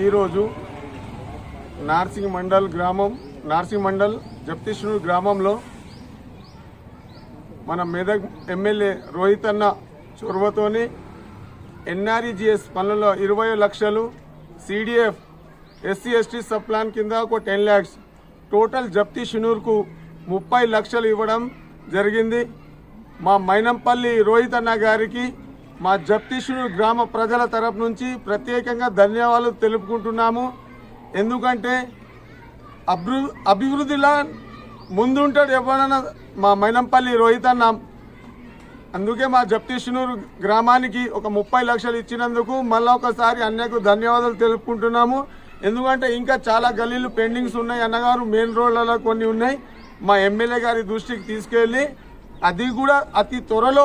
ఈరోజు నార్సింగ్ మండల్ గ్రామం నార్సింగ్ మండల్ జప్తీశ్వరు గ్రామంలో మన మెదక్ ఎమ్మెల్యే రోహిత్ అన్న చొరవతోని ఎన్ఆర్ఈజిఎస్ పనుల్లో ఇరవై లక్షలు CDF SC ST sub plan కింద ఒక టెన్ ల్యాక్స్ టోటల్ జప్తి షునూర్కు ముప్పై లక్షలు ఇవ్వడం జరిగింది. మా మైనంపల్లి రోహిత్ అన్న గారికి మా జప్తీషుడు గ్రామ ప్రజల తరపు నుంచి ప్రత్యేకంగా ధన్యవాదాలు తెలుపుకుంటున్నాము. ఎందుకంటే అభి అభివృద్ధిలో ముందుంటాడు ఎవరన్నా మా మైనంపల్లి రోహిత్ అన్న అందుకే మా జప్తీషునూరు గ్రామానికి ఒక ముప్పై లక్షలు ఇచ్చినందుకు మళ్ళీ ఒకసారి అన్నకు ధన్యవాదాలు తెలుపుకుంటున్నాము. ఎందుకంటే ఇంకా చాలా గల్లీలు పెండింగ్స్ ఉన్నాయి. అన్నగారు మెయిన్ రోడ్లలో కొన్ని ఉన్నాయి. మా ఎమ్మెల్యే గారి దృష్టికి తీసుకెళ్ళి అది కూడా అతి త్వరలో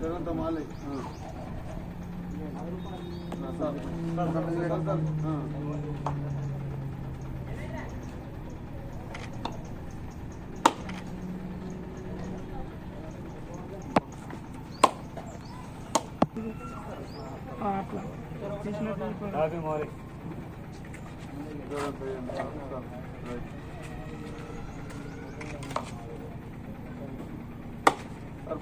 తర్వాత మాలి అట్లా చేసినట్టు మాలి తర్వాత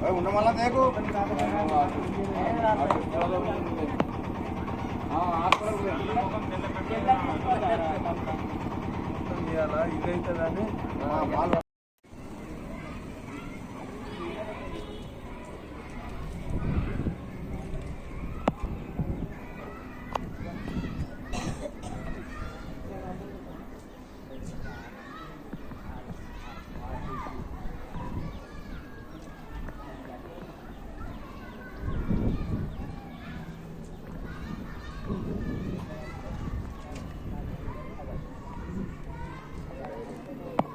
అని ఉన్న మళ్ళా దేకు? ఇదైతుందని